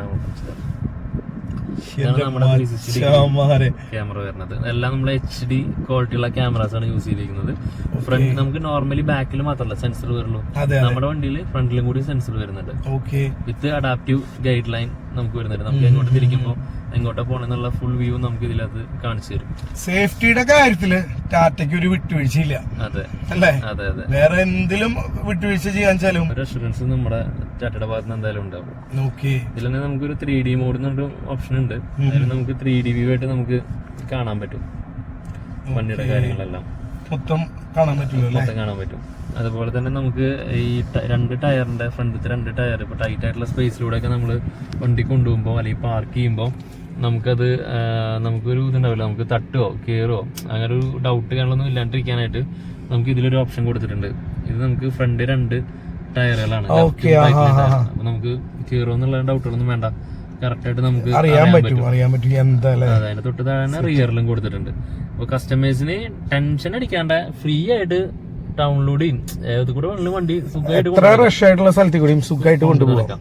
Speaker 3: ഇതാണ് നമ്മുടെ 360
Speaker 1: ഡിഗ്രി
Speaker 3: ക്യാമറ വരുന്നത്. എല്ലാം നമ്മൾ എച്ച് ഡി ക്വാളിറ്റി ഉള്ള ക്യാമറാസ് ആണ് യൂസ് ചെയ്തിരിക്കുന്നത്. ഫ്രണ്ട് നമുക്ക് നോർമലി ബാക്കിൽ മാത്രമല്ല സെൻസർ വരുള്ളൂ. നമ്മുടെ വണ്ടിയിൽ ഫ്രണ്ടിലും കൂടി സെൻസർ വരുന്നുണ്ട്. വിത്ത് അഡാപ്റ്റീവ് ഗൈഡ് ലൈൻ നമുക്ക് വരുന്നുണ്ട്. നമുക്ക് എങ്ങോട്ട് തിരിക്കുമ്പോൾ എങ്ങോട്ടാ പോണെന്നുള്ള ഫുൾ വ്യൂ നമുക്ക് ഇതിലത് കാണിച്ചു തരും.
Speaker 1: സേഫ്റ്റിയുടെ കാര്യത്തിൽ ടാറ്റയ്ക്ക് ഒരു വിട്ടുവീഴ്ചയില്ല.
Speaker 3: അതെ.
Speaker 1: അല്ലേ?
Speaker 3: അതെ അതെ.
Speaker 1: വേറെ എന്തിലും വിട്ടുവീഴ്ച ചെയ്യാൻ വെച്ചാലും
Speaker 3: ഒരു അഷുറൻസ് നമ്മുടെ ടാറ്റയുടെ ഭാഗത്ത് നിന്ന് എന്തായാലും ഉണ്ടാവും. ഇതിൽ തന്നെ നമുക്കൊരു ത്രീ ഡി മോഡ് എന്നൊരു ഓപ്ഷൻ ഉണ്ട്. അതിൽ നമുക്ക് ത്രീ ഡി വ്യൂ ആയിട്ട് നമുക്ക് കാണാൻ പറ്റും. വണ്ടിയുടെ കാര്യങ്ങളെല്ലാം.
Speaker 1: മൊത്തം കാണാൻ പറ്റും
Speaker 3: മൊത്തം കാണാൻ പറ്റും. അതുപോലെ തന്നെ നമുക്ക് ഈ രണ്ട് ടയറിന്റെ ഫ്രണ്ടിലത്തെ രണ്ട് ടയർ ഇപ്പൊ ടൈറ്റ് ആയിട്ടുള്ള സ്പേസിലൂടെ ഒക്കെ നമ്മൾ വണ്ടി കൊണ്ടുപോകുമ്പോൾ അല്ലെങ്കിൽ പാർക്ക് ചെയ്യുമ്പോൾ നമുക്കത് നമുക്കൊരു ഇതുണ്ടാവില്ല. നമുക്ക് തട്ടുകയോ കയറോ അങ്ങനെ ഒരു ഡൗട്ട് കാര്യങ്ങളൊന്നും ഇല്ലാണ്ടിരിക്കാനായിട്ട് നമുക്ക് ഇതിലൊരു ഓപ്ഷൻ കൊടുത്തിട്ടുണ്ട്. ഇത് നമുക്ക് ഫ്രണ്ട് രണ്ട് ടയറുകളാണ്. അപ്പൊ നമുക്ക് കയറോ എന്നുള്ള ഡൗട്ടുകളൊന്നും വേണ്ട. കറക്റ്റ് ആയിട്ട് നമുക്ക്
Speaker 1: അറിയാൻ പറ്റും അറിയാൻ പറ്റും എന്താ
Speaker 3: അതിന്റെ തൊട്ട് താഴെ റിയറിലും കൊടുത്തിട്ടുണ്ട്. അപ്പൊ കസ്റ്റമേഴ്സിന് ടെൻഷൻ അടിക്കാണ്ട ഫ്രീ ആയിട്ട് ചെയ്യും. ഏത് കൂടെ വേണമെങ്കിലും വണ്ടി സുഖമായിട്ട്
Speaker 1: റഷ് ആയിട്ടുള്ള സ്ഥലത്തിൽ കൂടിയും സുഖമായിട്ട് കൊണ്ടുപോകാം.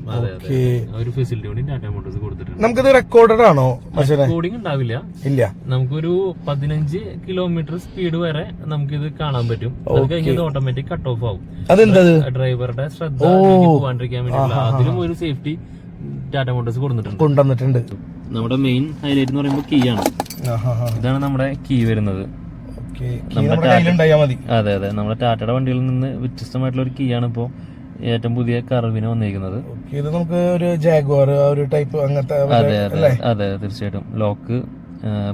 Speaker 3: ഒരു ഫെസിലിറ്റി കൂടി ടാറ്റ മോട്ടോഴ്സ് കൊടുത്തിട്ടുണ്ട്.
Speaker 1: നമുക്കിത് റെക്കോർഡഡ് ആണോ
Speaker 3: റെക്കോർഡിംഗ് ഉണ്ടാവില്ല.
Speaker 1: ഇല്ല.
Speaker 3: നമുക്കൊരു പതിനഞ്ച് കിലോമീറ്റർ സ്പീഡ് വരെ നമുക്കിത് കാണാൻ പറ്റും. അത് കഴിഞ്ഞത് ഓട്ടോമാറ്റിക് കട്ട് ഓഫ് ആവും.
Speaker 1: അതെന്തത്
Speaker 3: ഡ്രൈവറുടെ ശ്രദ്ധ പോകാണ്ടിരിക്കാൻ വേണ്ടിയുള്ള അതിലും ഒരു സേഫ്റ്റി ടാറ്റ മോട്ടോഴ്സ് കൊടുത്തിട്ടുണ്ട്.
Speaker 1: കൊണ്ടുവന്നിട്ടുണ്ട്.
Speaker 3: നമ്മുടെ മെയിൻ ഹൈലൈറ്റ് എന്ന് പറയുമ്പോൾ കീ ആണ്. ഇതാണ് നമ്മുടെ കീ വരുന്നത്. അതെ അതെ. നമ്മുടെ ടാറ്റയുടെ വണ്ടിയിൽ നിന്ന് വ്യത്യസ്തമായിട്ടുള്ള ഒരു കീ ആണ് ഇപ്പോൾ ഏറ്റവും പുതിയ കർവിന് വന്നിരിക്കുന്നത്.
Speaker 1: ഇത് നമുക്ക് ഒരു ജാഗ്വാർ ഒരു ടൈപ്പ് അങ്ങനത്തെ
Speaker 3: അതെ അതെ. അതെ തീർച്ചയായിട്ടും. ലോക്ക്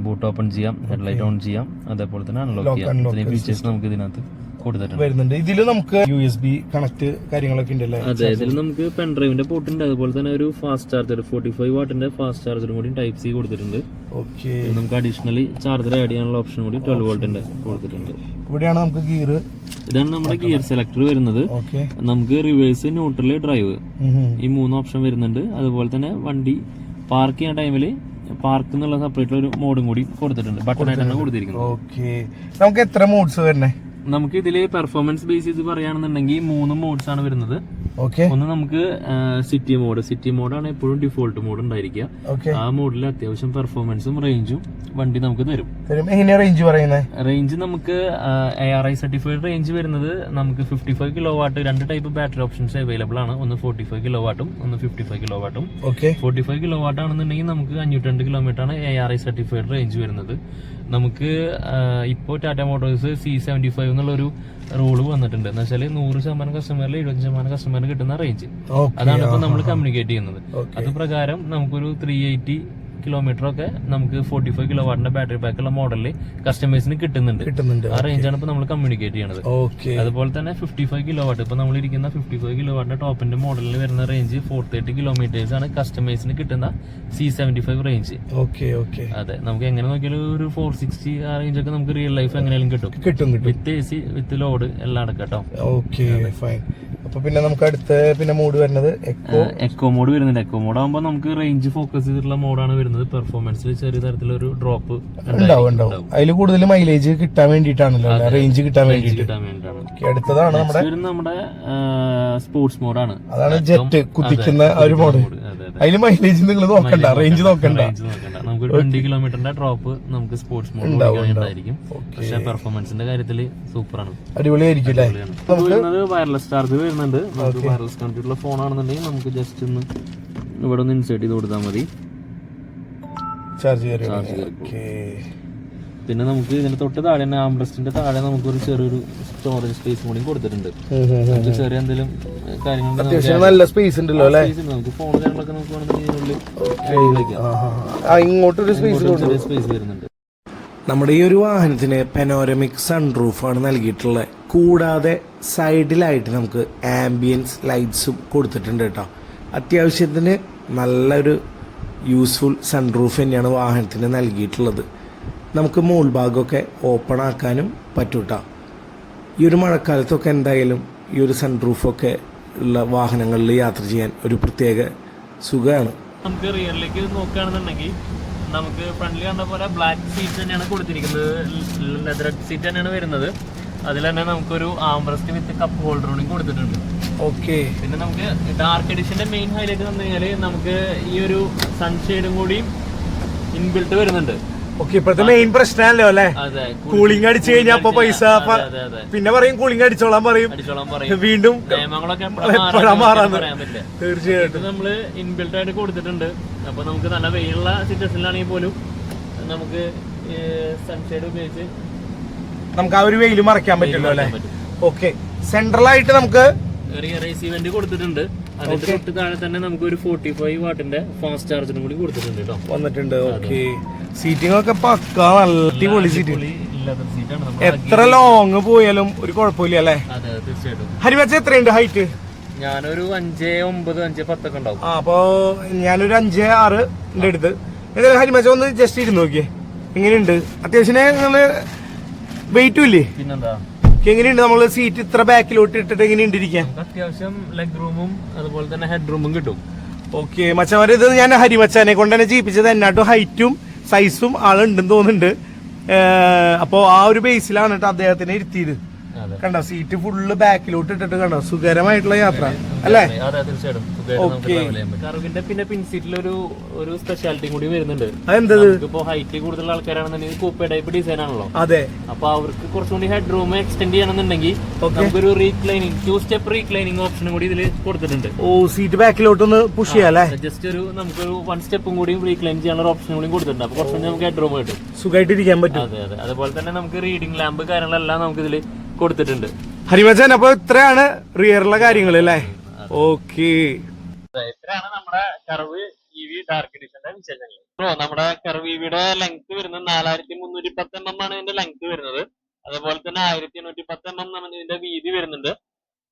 Speaker 3: ബൂട്ട് ഓപ്പൺ ചെയ്യാം ഹെഡ്ലൈറ്റ് ഓൺ ചെയ്യാം. അതേപോലെ തന്നെ അൺലോക്ക് ചെയ്യാം. ഇത്രയും ഫീച്ചേഴ്സ് നമുക്ക് ഇതിനകത്ത് കൊടുത്തിട്ടുണ്ട്.
Speaker 1: വരുന്നുണ്ട്. ഇതിൽ നമുക്ക് യു എസ് ബി കണക്ട് കാര്യങ്ങളൊക്കെ ഉണ്ടല്ലേ?
Speaker 3: അതെ ഇതിൽ നമുക്ക് പെൻ ഡ്രൈവിന്റെ പോർട്ട് ഉണ്ട്. അതുപോലെ തന്നെ ഒരു ഫാസ്റ്റ് ചാർജർ ഫോർട്ടി ഫൈവ് വാട്ടിന്റെ ഫാസ്റ്റ് ചാർജറും കൂടി ടൈപ്പ് സി കൊടുത്തിട്ടുണ്ട്.
Speaker 1: ഓക്കെ
Speaker 3: നമുക്ക് അഡീഷണലി ചാർജർ ആഡ് ചെയ്യാനുള്ള ഓപ്ഷൻ കൂടി ട്വൽവ് വോൾട്ടിന്റെ കൊടുത്തിട്ടുണ്ട്.
Speaker 1: ഇവിടെയാണ് നമുക്ക് ഗിയർ
Speaker 3: ഇതാണ് നമ്മുടെ ഗിയർ സെലക്ടർ വരുന്നത്. നമുക്ക് റിവേഴ്സ് ന്യൂട്രൽ ഡ്രൈവ് ഈ മൂന്ന് ഓപ്ഷൻ വരുന്നുണ്ട്. അതുപോലെ തന്നെ വണ്ടി പാർക്ക് ചെയ്യുന്ന ടൈമിൽ പാർക്ക് എന്നുള്ള സെപ്പറേറ്റ് ഒരു മോഡും കൂടി കൊടുത്തിട്ടുണ്ട്. ബട്ടണായിട്ട് ആയിട്ടാണ് കൊടുത്തിരിക്കുന്നത്.
Speaker 1: ഓക്കെ നമുക്ക് എത്ര മോഡ്സ് വരണേ
Speaker 3: നമുക്ക് ഇതിൽ പെർഫോമൻസ് ബേസ് ചെയ്ത് പറയുകയാണെന്നുണ്ടെങ്കിൽ മൂന്ന് മോഡ്സ് ആണ് വരുന്നത്. ഒന്ന് നമുക്ക് സിറ്റി മോഡ് സിറ്റി മോഡാണ് എപ്പോഴും ഡിഫോൾട്ട് മോഡ് ഉണ്ടായിരിക്കുക. ആ മോഡിൽ അത്യാവശ്യം പെർഫോമൻസും റേഞ്ചും വണ്ടി നമുക്ക് തരും.
Speaker 1: എങ്ങനെയാ റേഞ്ച് പറയുന്നത്
Speaker 3: റേഞ്ച് നമുക്ക് A R I certified range വരുന്നത് നമുക്ക് ഫിഫ്റ്റി ഫൈവ് കിലോ വാട്ട് രണ്ട് ടൈപ്പ് ബാറ്ററി ഓപ്ഷൻസ് അവൈലബിൾ ആണ്. ഒന്ന് ഫോർട്ടി ഫൈവ് കിലോ വാട്ടും ഒന്ന് ഫിഫ്റ്റി ഫൈവ് കിലോ വാട്ടും ഫോർട്ടി ഫൈവ് കിലോ വാട്ട് ആണെന്നുണ്ടെങ്കിൽ നമുക്ക് അഞ്ഞൂറ്റി രണ്ട് കിലോമീറ്റർ ആണ് A R I certified range വരുന്നത്. നമുക്ക് ഇപ്പോൾ Tata Motors C seventy five എന്നുള്ളൊരു റൂൾ വന്നിട്ടുണ്ട്. എന്ന് വെച്ചാൽ നൂറ് ശതമാനം കസ്റ്റമറിൽ എഴുപത്തി ശതമാനം കസ്റ്റമറിന് കിട്ടുന്ന റേഞ്ച് അതാണ് ഇപ്പൊ നമ്മൾ കമ്മ്യൂണിക്കേറ്റ് ചെയ്യുന്നത്. അത് പ്രകാരം നമുക്കൊരു ത്രീ എയ്റ്റി കിലോമീറ്റർ ഒക്കെ നമുക്ക് ഫോർട്ടി ഫൈവ് കിലോ വാട്ടിന്റെ ബാറ്ററി പാക്ക് ഉള്ള മോഡലിൽ കസ്റ്റമേഴ്സിന് കിട്ടുന്നുണ്ട്.
Speaker 1: കിട്ടുന്നുണ്ട്.
Speaker 3: ആ റേഞ്ചാണ് ഇപ്പൊ നമ്മൾ കമ്മ്യൂണിക്കേറ്റ് ചെയ്യണത്.
Speaker 1: ഓക്കെ
Speaker 3: അതുപോലെ തന്നെ ഫിഫ്റ്റി ഫൈവ് കിലോ വാട്ട് ഇപ്പൊ നമ്മൾ ഇരിക്കുന്ന ഫിഫ്റ്റി ഫൈവ് കിലോ വാട്ടിന്റെ ടോപ്പിന്റെ മോഡലിൽ വരുന്ന റേഞ്ച് ഫോർ തേർട്ടി കിലോമീറ്റേഴ്സ് ആണ് കസ്റ്റമേഴ്സിന് കിട്ടുന്ന C seventy five range
Speaker 1: okay okay
Speaker 3: അതെ നമുക്ക് എങ്ങനെ നോക്കിയാലും ഒരു ഫോർ സിക്സ്റ്റി ആ റേഞ്ച് ഒക്കെ നമുക്ക് റിയൽ ലൈഫ് എങ്ങനെയാലും കിട്ടും.
Speaker 1: കിട്ടും കിട്ടും.
Speaker 3: With A C with load എല്ലാം അടക്കം കേട്ടോ.
Speaker 1: ഓക്കെ ഫൈൻ അപ്പൊ പിന്നെ നമുക്ക് അടുത്ത പിന്നെ മോഡ് വരുന്നത് എക്കോ
Speaker 3: എക്കോ മോഡ് വരുന്നുണ്ട്. എക്കോ മോഡ് ആകുമ്പോൾ നമുക്ക് റേഞ്ച് ഫോക്കസ് ചെയ്തിട്ടുള്ള മോഡാണ് വരുന്നത്. പെർഫോമൻസിൽ ചെറിയ തരത്തിലൊരു ഡ്രോപ്പ്
Speaker 1: ഉണ്ടാവും ഉണ്ടാവും. അതിൽ കൂടുതൽ മൈലേജ് കിട്ടാൻ വേണ്ടിയിട്ടാണല്ലോ റേഞ്ച് കിട്ടാൻ വേണ്ടിയിട്ട്. അടുത്തതാണ് നമ്മുടെ
Speaker 3: വരുന്നത് നമ്മുടെ സ്പോർട്സ് മോഡാണ്
Speaker 1: അതാണ് ജെറ്റ് കുത്തിക്കുന്ന ഒരു മോഡ്
Speaker 3: അതെ അതെ.
Speaker 1: അതിൽ മൈലേജ് നിങ്ങൾ നോക്കണ്ട റേഞ്ച് നോക്കണ്ട.
Speaker 3: നമുക്ക് ട്വന്റി കിലോമീറ്ററിന്റെ ഡ്രോപ്പ് നമുക്ക് സ്പോർട്സ് മോഡ് ഉണ്ടായിരിക്കും. പക്ഷെ പെർഫോമൻസിന്റെ കാര്യത്തിൽ സൂപ്പറാണ്.
Speaker 1: അടിപൊളിയായിരിക്കും അല്ലേ?
Speaker 3: വരുന്നത് വയർലെസ് ചാർജ് വരുന്നുണ്ട്. നമുക്ക് വയർലെസ് കണക്റ്റുള്ള ഫോൺ ആണെന്നുണ്ടെങ്കിൽ നമുക്ക് ജസ്റ്റ് ഒന്ന് ഇവിടെ ഒന്ന് ഇൻസേർട്ട് ചെയ്ത് കൊടുത്താൽ മതി.
Speaker 1: ചാർജ് കയറി
Speaker 3: പിന്നെ നമുക്ക് ഇതിന്റെ തൊട്ട് താഴെ തന്നെ ആംബ്രസ്റ്റിന്റെ താഴെ നമുക്ക് ഒരു ചെറിയൊരു സ്റ്റോറേജ് സ്പേസ് കൂടി കൊടുത്തിട്ടുണ്ട്. നമുക്ക് ചെറിയ എന്തെങ്കിലും കാര്യങ്ങൾ
Speaker 1: നല്ല സ്പേസ് ഉണ്ടല്ലോ അല്ലേ?
Speaker 3: നമുക്ക് ഫോൺ കാര്യങ്ങളൊക്കെ നമുക്ക്
Speaker 1: ഇങ്ങോട്ടൊരു സ്പേസ്
Speaker 3: സ്പേസ് വരുന്നുണ്ട്.
Speaker 1: നമ്മുടെ ഈ ഒരു വാഹനത്തിന് പെനോരമിക് സൺറൂഫാണ് നൽകിയിട്ടുള്ളത്. കൂടാതെ സൈഡിലായിട്ട് നമുക്ക് ആംബിയൻസ് ലൈറ്റ്സും കൊടുത്തിട്ടുണ്ട് കേട്ടോ. അത്യാവശ്യത്തിന് നല്ലൊരു യൂസ്ഫുൾ സൺറൂഫ് തന്നെയാണ് വാഹനത്തിന് നൽകിയിട്ടുള്ളത്. നമുക്ക് മോൾ ഭാഗമൊക്കെ ഓപ്പൺ ആക്കാനും പറ്റൂട്ടാ. ഈ ഒരു മഴക്കാലത്തൊക്കെ എന്തായാലും ഈ ഒരു സൺറൂഫൊക്കെ ഉള്ള വാഹനങ്ങളിൽ യാത്ര ചെയ്യാൻ ഒരു പ്രത്യേക സുഖമാണ്.
Speaker 3: നമുക്ക് റിയറിലേക്ക് നോക്കുകയാണെന്നുണ്ടെങ്കിൽ നമുക്ക് ഫ്രണ്ടിൽ കണ്ട പോലെ ബ്ലാക്ക് സീറ്റ് തന്നെയാണ് കൊടുത്തിരിക്കുന്നത്. ലെതർ സീറ്റ് തന്നെയാണ് വരുന്നത്. അതിൽ തന്നെ നമുക്കൊരു ആംബ്രസ്റ്റ് വിത്ത് കപ്പ് ഹോൾഡർ കൊടുത്തിട്ടുണ്ട്.
Speaker 1: ഓക്കെ.
Speaker 3: പിന്നെ നമുക്ക് ഡാർക്ക് എഡിഷന്റെ മെയിൻ ഹൈലൈറ്റ് എന്ന് പറഞ്ഞാൽ നമുക്ക് ഈ ഒരു സൺഷെയ്ഡും കൂടി ഇൻബിൽട്ട് വരുന്നുണ്ട്.
Speaker 1: ഓക്കെ ഇപ്പോഴത്തെ മെയിൻ പ്രശ്നമല്ലോ അല്ലേ? കൂളിംഗ് അടിച്ചു കഴിഞ്ഞാൽ അപ്പൊ പൈസ പിന്നെ പറയും കൂളിംഗ് അടിച്ചോളാൻ പറയും. വീണ്ടും മാറാന്ന് തീർച്ചയായിട്ടും.
Speaker 3: നമ്മൾ ഇൻബിൽട്ട് ആയിട്ട് കൊടുത്തിട്ടുണ്ട്. അപ്പൊ നമുക്ക് നല്ല വെയിലുള്ള സിറ്റുവേഷനിലാണെങ്കിൽ പോലും നമുക്ക് സൺഷെയ്ഡ് ഉപയോഗിച്ച്
Speaker 1: നമുക്ക് ആ ഒരു വെയിൽ മറയ്ക്കാൻ പറ്റുമല്ലോ അല്ലേ. ഓക്കെ. സെൻട്രലായിട്ട് നമുക്ക്
Speaker 3: ഒരു റേസീവ്മെന്റ് കൊടുത്തിട്ടുണ്ട്. അതിന്റെ തൊട്ട് താഴെ തന്നെ നമുക്ക് ഒരു ഫോർട്ടി ഫൈവ് വാട്ടിന്റെ ഫാസ്റ്റ് ചാർജറും കൂടി കൊടുത്തിട്ടുണ്ട് കേട്ടോ
Speaker 1: വന്നിട്ടുണ്ട്. ഓക്കെ. സീറ്റിംഗ് ഒക്കെ പക്ക നല്ല അടിപൊളി സീറ്റ് എത്ര ലോങ് പോയാലും ഒരു കുഴപ്പമില്ല അല്ലേ? ഹരിവച്ച എത്രയുണ്ട് ഹൈറ്റ്
Speaker 3: ഞാനൊരു അഞ്ച് ഒമ്പത് അഞ്ച് പത്തൊക്കെ ഉണ്ടാവും.
Speaker 1: അപ്പോ ഞാനൊരു അഞ്ച് ആറ് അടുത്ത്. ഹരിമച്ച ഒന്ന് ജസ്റ്റ് ഇരുന്ന് നോക്കിയേ. എങ്ങനെയുണ്ട്? അത്യാവശ്യം നിങ്ങൾ വെയിറ്റും ഇല്ലേ
Speaker 3: പിന്നെന്താ?
Speaker 1: എങ്ങനെയുണ്ട്? നമ്മൾ സീറ്റ് ഇത്ര ബാക്കിലോട്ട് ഇട്ടിട്ട് എങ്ങനെയുണ്ട് ഇരിക്കാൻ
Speaker 3: അത്യാവശ്യം ലെഗ് റൂമും അതുപോലെ തന്നെ ഹെഡ് റൂമും കിട്ടും.
Speaker 1: ഓക്കെ മച്ചമാരെ ഇത് ഞാൻ ഹരിമച്ചാനെ കൊണ്ട് തന്നെ ചെയ്യിപ്പിച്ചത് എന്നാട്ടും ഹൈറ്റും സൈസും ആളുണ്ടെന്ന് തോന്നുന്നുണ്ട്. അപ്പോൾ ആ ഒരു ബേസിലാണ് കേട്ടോ അദ്ദേഹത്തിനെ ഇരുത്തിയത്. കണ്ടോ? സീറ്റ് ഫുള്ള് ബാക്കിലോട്ട് ഇട്ടിട്ട് കണ്ടോ? സുഖകരമായിട്ടുള്ള യാത്ര. അല്ലേ?
Speaker 3: കർവിന്റെ പിന്നെ പിൻസീറ്റിൽ ഒരു ഒരു സ്പെഷ്യാലിറ്റി കൂടി വരുന്നുണ്ട്.
Speaker 1: അതെന്തത്?
Speaker 3: ഇപ്പൊ ഹൈറ്റ് കൂടുതൽ ആൾക്കാരാണെന്നുണ്ടെങ്കിൽ കൂപ്പ ടൈപ്പ് ഡിസൈൻ ആണല്ലോ
Speaker 1: അതെ.
Speaker 3: അപ്പൊ അവർക്ക് കുറച്ചുകൂടി ഹെഡ് റൂം എക്സ്റ്റെൻഡ് ചെയ്യണമെന്നുണ്ടെങ്കിൽ
Speaker 1: Okay.
Speaker 3: നമുക്കൊരു റീക്ലൈനിങ് ടു സ്റ്റെപ്പ് റീക്ലൈനിങ് ഓപ്ഷനും കൂടി ഇതിൽ കൊടുത്തിട്ടുണ്ട്.
Speaker 1: ഓ സീറ്റ് ബാക്കിലോട്ട് ഒന്ന് പുഷ് ചെയ്യാല്ലേ
Speaker 3: ജസ്റ്റ് ഒരു നമുക്കൊരു വൺ സ്റ്റെപ്പും കൂടി റീക്ലൈൻ ചെയ്യാനുള്ള ഓപ്ഷനും കൂടി കൊടുത്തിട്ടുണ്ട്. അപ്പൊ കുറച്ചുകൂടി നമുക്ക് ഹെഡ് റൂം കിട്ടും
Speaker 1: സുഖമായിട്ട് ഇരിക്കാൻ പറ്റും.
Speaker 3: അതെ അതെ. അതുപോലെ തന്നെ നമുക്ക് റീഡിംഗ് ലാമ്പ് കാര്യങ്ങളെല്ലാം നമുക്ക് ഇതിൽ കൊടുത്തിട്ടുണ്ട്.
Speaker 1: ഹരിവചൻ അപ്പൊ ഇത്രയാണ് റിയറിലെ കാര്യങ്ങൾ അല്ലേ? ഓക്കെ
Speaker 3: ഇത്രയാണ് നമ്മുടെ കർവ് ഇ വി ഡാർക്ക് എഡിഷന്റെ വിശേഷങ്ങൾ നമ്മുടെ കർവ് ഇവിയുടെ ലെങ്ത് വരുന്നത് നാലായിരത്തി മുന്നൂറ്റി പത്ത് എം എം ആണ് ഇതിന്റെ ലെങ്ത് വരുന്നത്. അതുപോലെ തന്നെ ആയിരത്തി എണ്ണൂറ്റി പത്ത് എം എം ആണ് ഇതിന്റെ വീതി വരുന്നുണ്ട്.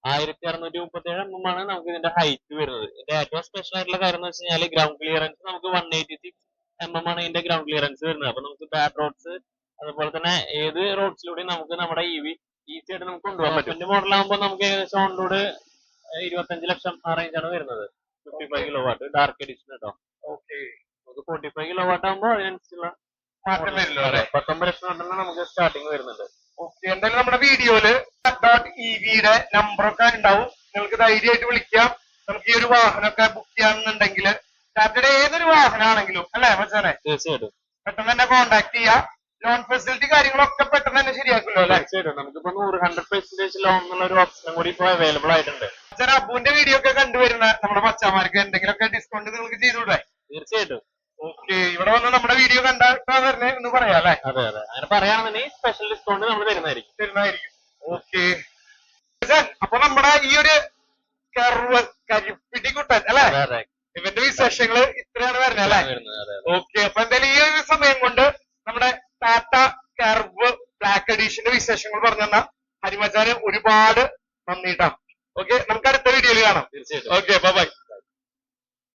Speaker 3: ആയിരത്തി അറുന്നൂറ്റി മുപ്പത്തി ഏഴ് എം എം ആണ് നമുക്ക് ഇതിന്റെ ഹൈറ്റ് വരുന്നത്. ഇതിന്റെ ഏറ്റവും സ്പെഷ്യൽ ആയിട്ടുള്ള കാര്യം എന്ന് വെച്ച് കഴിഞ്ഞാൽ ഗ്രൗണ്ട് ക്ലിയറൻസ് നമുക്ക് one eighty six M M ആണ് ഇതിന്റെ ഗ്രൗണ്ട് ക്ലിയറൻസ് വരുന്നത്. അപ്പൊ നമുക്ക് ബാഡ് റോഡ്സ് അതുപോലെ തന്നെ ഏത് റോഡ്സിലൂടെയും നമുക്ക് നമ്മുടെ ഇ വി ഈസി ആയിട്ട് നമുക്ക് കൊണ്ടുപോകാൻ പറ്റും. മോഡൽ ആകുമ്പോൾ നമുക്ക് ഏകദേശം ഓൺ റോഡ് ഇരുപത്തഞ്ച് ലക്ഷം ആ റേഞ്ചാണ് ആണ് വരുന്നത്. Fifty five kilo watt dark edition കേട്ടോ
Speaker 1: ഓക്കെ
Speaker 3: നമുക്ക് ഫോർട്ടി ഫൈവ് കിലോ വാട്ട് ആകുമ്പോൾ അതിനനുസരിച്ചുള്ള പത്തൊമ്പത് ലക്ഷം തൊട്ടാണ് നമുക്ക് സ്റ്റാർട്ടിങ് വരുന്നത്
Speaker 1: ഓക്കെ എന്തായാലും നമ്മുടെ വീഡിയോയിൽ ഡോട്ട് ഇ വിയുടെ നമ്പറൊക്കെ ഉണ്ടാവും. നിങ്ങൾക്ക് ധൈര്യമായിട്ട് വിളിക്കാം. നമുക്ക് ഈ ഒരു വാഹനമൊക്കെ ബുക്ക് ചെയ്യാന്നുണ്ടെങ്കിൽ സാറ്റർഡേ ഏതൊരു വാഹനമാണെങ്കിലും അല്ലേ മച്ചാനെ
Speaker 3: തീർച്ചയായിട്ടും.
Speaker 1: പെട്ടെന്ന് തന്നെ കോൺടാക്ട് ചെയ്യാം. ലോൺ ഫെസിലിറ്റി കാര്യങ്ങളൊക്കെ പെട്ടെന്ന് തന്നെ ശരിയാക്കുമല്ലോ അല്ലേ?
Speaker 3: തീർച്ചയായിട്ടും. നമുക്കിപ്പോ നൂറ് ഹൺഡ്രഡ് പെർസെന്റേജ് ലോൺ എന്നുള്ള ഒരു ഓപ്ഷനും കൂടി ഇപ്പൊ അവൈലബിൾ ആയിട്ടുണ്ട്.
Speaker 1: അച്ഛൻ അബുവിന്റെ വീഡിയോ ഒക്കെ കണ്ടുവരുന്ന നമ്മുടെ എന്തെങ്കിലും എന്തെങ്കിലുമൊക്കെ ഡിസ്കൗണ്ട് നിങ്ങൾക്ക് ചെയ്തുകൂടെ?
Speaker 3: തീർച്ചയായിട്ടും.
Speaker 1: ഓക്കെ ഇവിടെ വന്ന് നമ്മുടെ വീഡിയോ കണ്ടാ തന്നെ എന്ന് പറയാം അല്ലേ?
Speaker 3: അതെ അതെ. അങ്ങനെ പറയുകയാണെന്നുണ്ടെങ്കിൽ സ്പെഷ്യൽ ഡിസ്കൗണ്ട് നമ്മൾ തരുന്നതായിരിക്കും.
Speaker 1: തരുന്നതായിരിക്കും. ഓക്കെ അപ്പൊ നമ്മുടെ ഈ ഒരു കർവ് കരിപ്പിടി കുട്ടൻ അല്ലെ ഇവന്റെ വിശേഷങ്ങൾ ഇത്രയാണ് വരുന്നത് അല്ലെ? ഓക്കെ അപ്പൊ എന്തായാലും ഈ ഒരു സമയം കൊണ്ട് നമ്മുടെ ടാറ്റ കർവ് ബ്ലാക്ക് എഡീഷന്റെ വിശേഷങ്ങൾ പറഞ്ഞു തന്ന ഹരിമച്ചാന് ഒരുപാട് നന്ദി കേട്ടോ ഓക്കെ നമുക്ക് അടുത്ത വീഡിയോയിൽ കാണാം.
Speaker 3: തീർച്ചയായിട്ടും.
Speaker 1: Okay bye